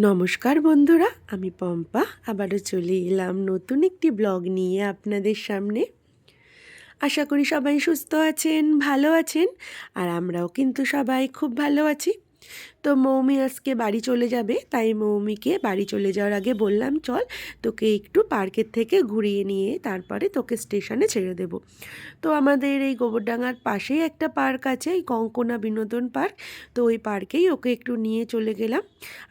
নমস্কার বন্ধুরা, আমি পম্পা। আবারও চলে এলাম নতুন একটি ব্লগ নিয়ে আপনাদের সামনে। আশা করি সবাই সুস্থ আছেন, ভালো আছেন, আর আমরাও কিন্তু সবাই খুব ভালো আছি। তো মৌমি আজকে বাড়ি চলে যাবে, তাই মৌমিকে বাড়ি চলে যাওয়ার আগে বললাম, চল তোকে একটু পার্কের থেকে ঘুরিয়ে নিয়ে তারপরে তোকে স্টেশনে ছেড়ে দেব। তো আমাদের এই গোবরডাঙ্গার পাশেই একটা পার্ক আছে, এই কঙ্কনা বিনোদন পার্ক। তো ওই পার্কেই ওকে একটু নিয়ে চলে গেলাম।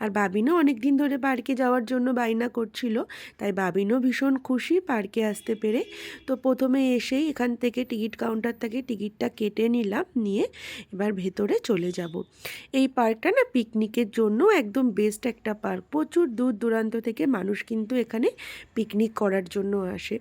আর বাবিনও অনেক দিন ধরে পার্কে যাওয়ার জন্য বায়না করছিল, তাই বাবিনও ভীষণ খুশি পার্কে আসতে পেরে। তো প্রথমে এসেই এখান থেকে টিকিট কাউন্টার থেকে টিকিটটা কেটে নিলাম, নিয়ে এবার ভেতরে চলে যাব। এই পার্কটা না পিকনিকের জন্য একদম বেস্ট একটা পার্ক প্রচুর দূর দূরান্ত থেকে মানুষ কিন্তু এখানে পিকনিক করার জন্য আসে।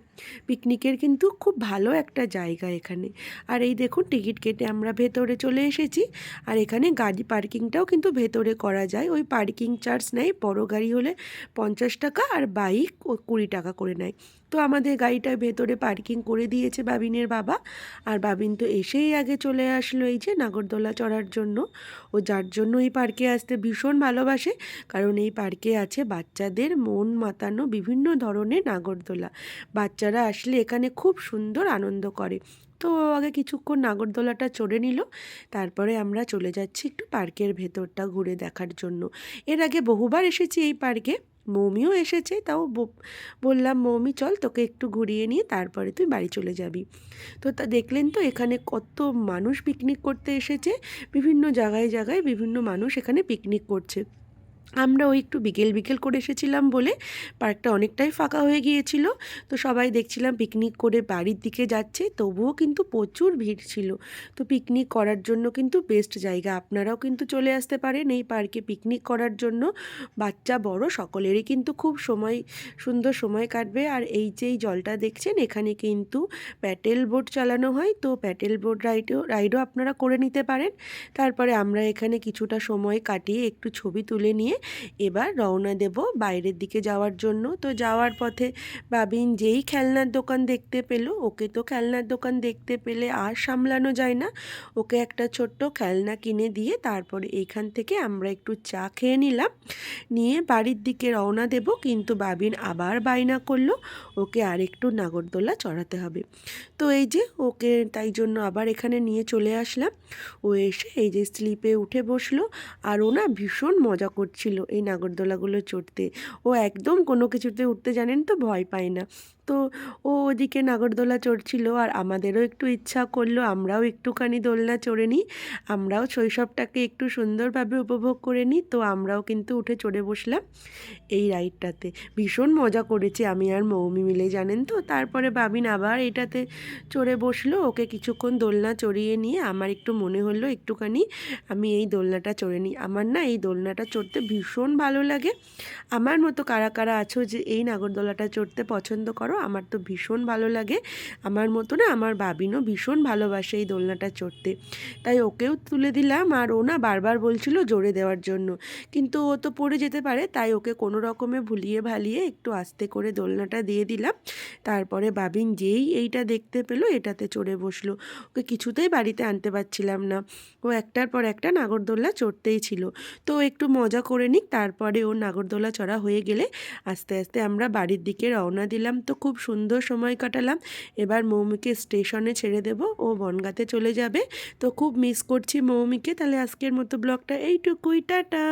পিকনিকের কিন্তু খুব ভালো একটা জায়গা এখানে। আর এই দেখুন টিকিট কেটে আমরা ভেতরে চলে এসেছি। আর এখানে গাড়ি পার্কিংটাও কিন্তু ভেতরে করা যায়। ওই পার্কিং চার্জ নেয়, বড় গাড়ি হলে পঞ্চাশ টাকা আর বাইক কুড়ি টাকা করে নেয়। তো আমাদের গাড়িটা ভেতরে পার্কিং করে দিয়েছে বাবিনের বাবা। আর বাবিন তো এসেই আগে চলে আসলো এই যে নাগরদোলা চড়ার জন্য। ও যার জন্য এই পার্কে আসতে ভীষণ ভালোবাসে, কারণ এই পার্কে আছে বাচ্চাদের মন মাতানো বিভিন্ন ধরনের নাগরদোলা। বাচ্চারা আসলে এখানে খুব সুন্দর আনন্দ করে। তো আগে কিছুক্ষণ নাগরদোলাটা চড়ে নিল, তারপরে আমরা চলে যাচ্ছি একটু পার্কের ভেতরটা ঘুরে দেখার জন্য। এর আগে বহুবার এসেছি এই পার্কে। মৌমিও এসেছে, তাও বললাম, মৌমি, চল তোকে একটু ঘুরিয়ে নিয়ে তারপরে তুই বাড়ি চলে যাবি। তো তা দেখলেন তো এখানে কত মানুষ পিকনিক করতে এসেছে, বিভিন্ন জায়গায় জায়গায় বিভিন্ন মানুষ এখানে পিকনিক করছে। আমরাও একটু বিকেল বিকেল করে এসেছিলাম বলে পার্কটা অনেকটাই ফাঁকা হয়ে গিয়েছিল। তো সবাই দেখছিলাম পিকনিক করে বাড়ির দিকে যাচ্ছে, তবুও কিন্তু প্রচুর ভিড় ছিল। তো পিকনিক করার জন্য কিন্তু বেস্ট জায়গা। আপনারাও কিন্তু চলে আসতে পারেন এই পার্কে পিকনিক করার জন্য। বাচ্চা, বড়, সকলেরই কিন্তু খুব সময়, সুন্দর সময় কাটবে। আর এই যে জলটা দেখছেন, এখানে কিন্তু প্যাটেল বোট চালানো হয়। তো প্যাটেল বোট রাইডও রাইডও আপনারা করে নিতে পারেন। তারপরে আমরা এখানে কিছুটা সময় কাটিয়ে একটু ছবি তুলে নিয়ে এবার রওনা দেব বাইরের দিকে যাওয়ার জন্য। তো যাওয়ার পথে বাবিন যেই খেলনার দোকান দেখতে পেল, ওকে তো খেলনার দোকান দেখতে পেলে আর সামলানো যায় না। ওকে একটা ছোট্ট খেলনা কিনে দিয়ে তারপরে এইখান থেকে আমরা একটু চা খেয়ে নিলাম। নিয়ে বাড়ির দিকে রওনা দেব, কিন্তু বাবিন আবার বায়না করল, ওকে আর একটু নাগরদোলা চড়াতে হবে। তো এই যে ওকে তাই জন্য আবার এখানে নিয়ে চলে আসলাম। ও এসে এই যে স্লিপে উঠে বসল, আর ও না ভীষণ মজা করছিল। এই নাগরদোলাগুলো চড়তে। ও একদম কোনো কিছুতে উঠতে জানেন তো ভয় পায় না। তো ও ওদিকে নাগরদোলা চড়ছিল আর আমাদেরও একটু ইচ্ছা করল আমরাও একটুখানি দোলনা চড়ে নিই। আমরাও শৈশবটাকে একটু সুন্দরভাবে উপভোগ করে নিই। তো আমরাও কিন্তু উঠে চড়ে বসলাম এই রাইডটাতে। ভীষণ মজা করেছি আমি আর মৌমি মিলে, জানেন তো? তারপরে বাবিন আবার এটাতে চড়ে বসল। ওকে কিছুক্ষণ দোলনা চড়িয়ে নিয়ে আমার একটু মনে হলো একটুখানি আমি এই দোলনাটা চড়ে নিই। আমার না এই দোলনাটা চড়তে ভীষণ ভালো লাগে। আমার মতো কারা কারা আছো যে এই নাগরদোলাটা চড়তে পছন্দ করো আমার তো ভীষণ ভালো লাগে। আমার মতো না, আমার বাবিনও ভীষণ ভালোবাসে এই দোলনাটা চড়তে। তাই ওকেও তুলে দিলাম আর ও না বারবার বলছিল জোরে দেওয়ার জন্য। কিন্তু ও তো পড়ে যেতে পারে, তাই ওকে কোনো রকমে ভুলিয়ে ভালিয়ে একটু আস্তে করে দোলনাটা দিয়ে দিলাম। তারপরে বাবিন যেই এইটা দেখতে পেল, এটাতে চড়ে বসল। ওকে কিছুতেই বাড়িতে আনতে পারছিলাম না। ও একটার পর একটা নাগরদোল্লা চড়তেই ছিল। তো একটু মজা করে নিক, তারপরে ও নাগরদোলা চড়া হয়ে গেলে আস্তে আস্তে আমরা বাড়ির দিকে রওনা দিলাম। তো খুব সুন্দর সময় কাটালাম। এবার মৌমিকে স্টেশনে ছেড়ে দেব, ও বনগাতে চলে যাবে। তো খুব মিস করছি মৌমিকে, তাহলে আজকের মতো ব্লগটা এইটুকুই, টাটা।